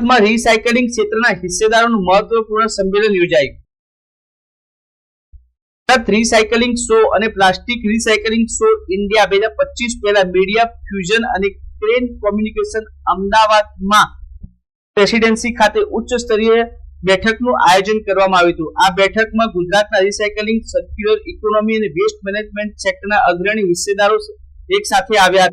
અમદાવાદમાં રિસાયકલિંગ ક્ષેત્રના હિસ્સેદારોનું મહત્વપૂર્ણ સંમેલન યોજાયું. રિસાયકલિંગ શો અને પ્લાસ્ટિક રિસાયકલિંગ શો ઇન્ડિયા બે હજાર પચીસ પહેલા મીડિયા ફ્યુઝન અને ક્રેન કોમ્યુનિકેશન અમદાવાદમાં પ્રેસિડેન્સી ખાતે ઉચ્ચ સ્તરીય બેઠકનું આયોજન કરવામાં આવ્યું હતું. આ બેઠકમાં ગુજરાતના રિસાયકલિંગ સર્ક્યુલર ઇકોનોમી અને વેસ્ટ મેનેજમેન્ટ સેક્ટરના અગ્રણી હિસ્સેદારો એક સાથે આવ્યા.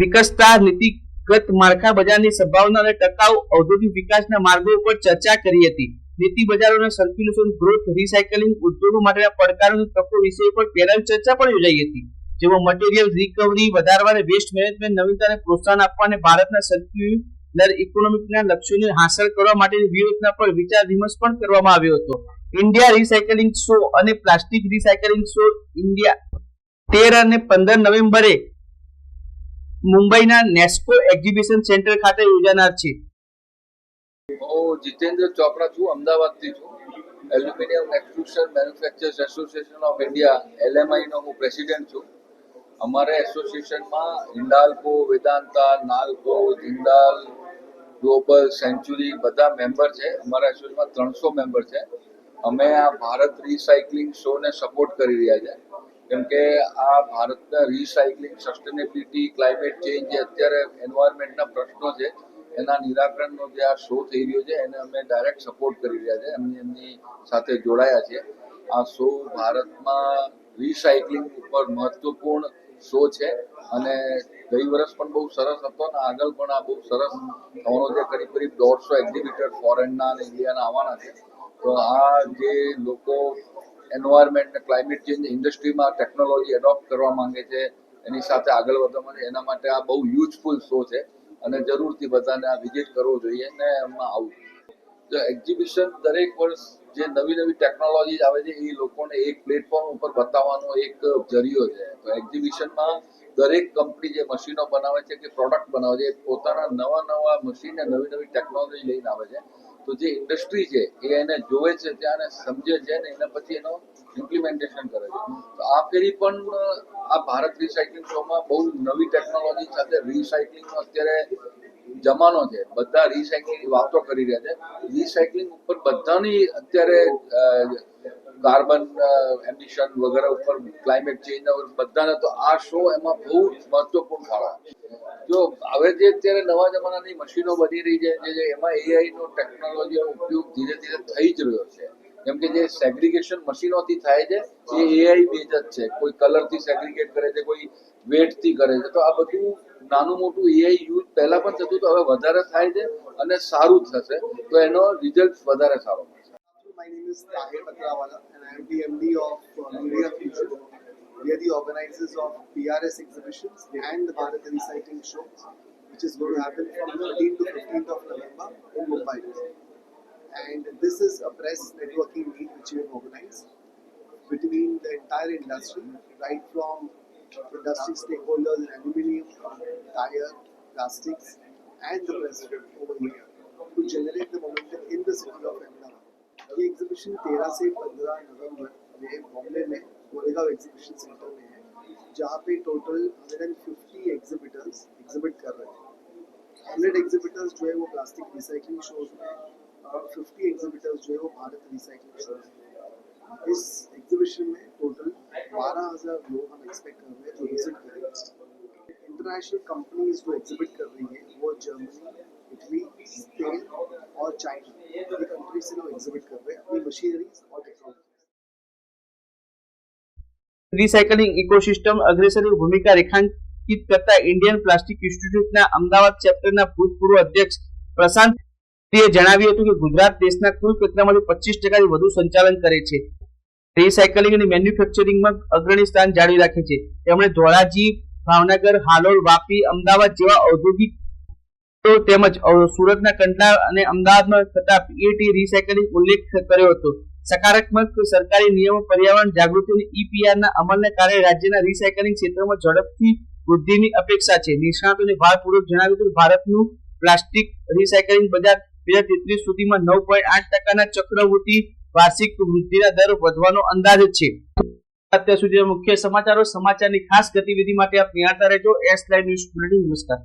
વિકસતા વિકસતા નીતિગત માળખા બજારની સંભાવના અને ટકાઉ ઔદ્યોગિક વિકાસના માર્ગો ઉપર ચર્ચા કરી હતી. નીતિ બજારોના સર્ક્યુલેશન ગ્રોથ રિસાયકલિંગ ઉદ્યોગો માટેના પડકારો તકો વિષય પર પેનલ ચર્ચા પણ યોજાઈ હતી. જેમાં મટીરિયલ રિકવરી વધારવા અને વેસ્ટ મેનેજમેન્ટ નવીનતાને પ્રોત્સાહન આપવા અને ભારતના સર્ક્યુલર ઇકોનોમિકના લક્ષ્યોને હાંસલ કરવા માટેની વ્યૂહરચના પર વિચાર વિમર્શ પણ કરવામાં આવ્યો હતો. ઇન્ડિયા રિસાયકલિંગ શો અને પ્લાસ્ટિક રિસાયકલિંગ શો ઇન્ડિયા તેર અને પંદર નવેમ્બરે મુંબઈના નેસ્કો એક્ઝિબિશન સેન્ટર ખાતે યોજાનાર છે. હું જીતેન્દ્ર ચોપડા છું, અમદાવાદથી છું. Aluminium extrusion manufacturers association of India એલએમઆઈનો હું પ્રેસિડેન્ટ છું. અમારા એસોસિએશનમાં હિન્ડાલ્કો વેદાંતા, નાલ્કો, જિંદાલ, ગ્લોબલ, સેન્ચુરી બધા મેમ્બર છે. અમારા એસોસિએશનમાં ત્રણસો મેમ્બર છે. અમે આ ભારત રિસાયકલિંગ શોને સપોર્ટ કરી રહ્યા છે. કેમ કે આ ભારતના રિસાયકલિંગ સસ્ટેનેબિલિટી ક્લાઇમેટ ચેન્જ જે અત્યારે એન્વાયરમેન્ટના પ્રશ્નો છે, એના નિરાકરણનો જે આ શો થઈ રહ્યો છે, એને અમે ડાયરેક્ટ સપોર્ટ કરી રહ્યા છે, એમની એમની સાથે જોડાયા છે આ શો ભારતમાં રિસાયકલિંગ ઉપર મહત્વપૂર્ણ શો છે અને ગઈ વર્ષ પણ બહુ સરસ હતો અને આગળ પણ આ બહુ સરસ થવાનો છે. કરીબ કરીબ દોઢસો એક્ઝિબિટર ફોરેનના અને ઇન્ડિયાના આવવાના છે. તો આ જે લોકો એન્વાયરમેન્ટ ને ક્લાઇમેટ ચેન્જ ઇન્ડસ્ટ્રીમાં ટેકનોલોજી એડોપ્ટ કરવા માંગે છે, એની સાથે આગળ વધવા માંગે એના માટે આ બહુ યુઝફુલ શો છે અને જરૂરથી બધાને આ વિઝિટ કરવો જોઈએ ને એમાં આવવું જો એક્ઝિબિશન દરેક વર્ષ જે નવી નવી ટેકનોલોજી આવે છે, એ લોકોને એક પ્લેટફોર્મ ઉપર બતાવવાનો એક જરિયો છે. તો એક્ઝિબિશનમાં દરેક કંપની જે મશીનો બનાવે છે કે પ્રોડક્ટ બનાવે છે પોતાના નવા નવા મશીન નવી નવી ટેકનોલોજી લઈને આવે છે. તો જે ઇન્ડસ્ટ્રી છે, એ એને જોવે છે ત્યાં સમજે છે ને એના પછી એનો ઇમ્પ્લિમેન્ટેશન કરે છે. તો આ ફેરી પણ, આ ભારત રિસાયકલિંગ શોમાં બહુ નવી ટેકનોલોજી સાથે રિસાયકલિંગનો અત્યારે જમાનો છે. બધા રિસાયકલિંગ વાતો કરી રહ્યા છે. રિસાયકલિંગ ઉપર બધાની અત્યારે કાર્બન એમિશન વગેરે ઉપર ક્લાઇમેટ ચેન્જ બધાને તો આ શો એમાં બહુ મહત્વપૂર્ણ ફાળો જો હવે જે અત્યારે નવા જમાનાની મશીનો બની રહી છે, જે- એમાં એઆઈ નો ટેકનોલોજીનો ઉપયોગ ધીરે ધીરે થઈ જ રહ્યો છે. કેમ કે જે સેગ્રીગેશન મશીનોથી થાય છે, એ એઆઈ બેઝ જ છે. કોઈ કલરથી સેગ્રીગેટ કરે છે, કોઈ વેટથી કરે છે. તો આ બધું નાનું મોટું એઆઈ યુઝ પહેલા પણ થતું તો હવે વધારે થાય છે અને સારું થશે. તો એનો રિઝલ્ટ વધારે સારો મળશે My name is Tahir Patrawala and I am the MD of uh, Fusion. We are the organizers of PRS exhibitions and the Bharat Recycling Show, which is going to happen from 13th to 15th of November in Mumbai. And this is a press networking meet which we have organized between the entire industry, right from industry stakeholders in aluminium, tire, plastics, and the press over here to generate the momentum in the city of Ahmedabad. Exhibition 13 से 15 नवंबर में बॉम्बे में Goregaon exhibition centre में है, जहाँ पे total 150 exhibitors exhibit कर रहे हैं। 100 एग्जिबिटर्स जो है वो प्लास्टिक रिसाइकलिंग शोज़ में और 50 एग्जिबिटर्स जो है वो भारत रिसाइकलिंग शोज़ में इस एग्जीबिशन में टोटल 12000 लोग हम एक्सपेक्ट कर रहे हैं जो विज़िट करेंगे इंटरनेशनल कंपनीज़ जो एग्जिबिट कर रही है, वो जर्मनी इटली स्पेन और चाइना ये कंट्री से लोग एग्जिबिट कर रहे हैं। machineries or technologies. Recycling ecosystem અગ્રેસરની ભૂમિકા રેખાંકિત કરતા ઇન્ડિયન પ્લાસ્ટિક ઇન્સ્ટિટ્યૂટના અમદાવાદ ચેપ્ટરના ભૂતપૂર્વ અધ્યક્ષ પ્રશાંત તે જણાવ્યું હતું કે ગુજરાત દેશના કુલ કચરામાંથી પચીસ ટકાથી વધુ સંચાલન કરે છે રિસાયકલિંગ અને મેન્યુફેક્ચરિંગમાં અગ્રણી સ્થાન જાળવી રાખે છે તેમણે ધોળાજી, ભાવનગર, હાલોલ, વાપી, અમદાવાદ જેવા ઔદ્યોગિક તેમજ સુરતના કંડલા અને અમદાવાદમાં થતા પીએટી રિસાયકલિંગ ઉલ્લેખ કર્યો હતો. સકારાત્મક સરકારી નિયમો પર્યાવરણ જાગૃતિ અને EPR અમલને કારણે રાજ્યના રિસાયકલિંગ ક્ષેત્રમાં ઝડપથી વૃદ્ધિની અપેક્ષા છે. નિષ્ણાતોને ભારપૂર્વક જણાવ્યું કે ભારતનું પ્લાસ્ટિક રિસાયકલિંગ બજાર બે હજાર તેત્રીસ સુધીમાં નવ પોઈન્ટ આઠ ટકાના ચક્રવૃત્તિ વાર્ષિક વૃદ્ધિના દર વધવાનો અંદાજ છે. અત્યાર સુધીના મુખ્ય સમાચારો સમાચારની ખાસ ગતિવિધિ માટે આપ નિહાળતા રહેજો. એસ લાઈવ ન્યૂઝ નમસ્કાર.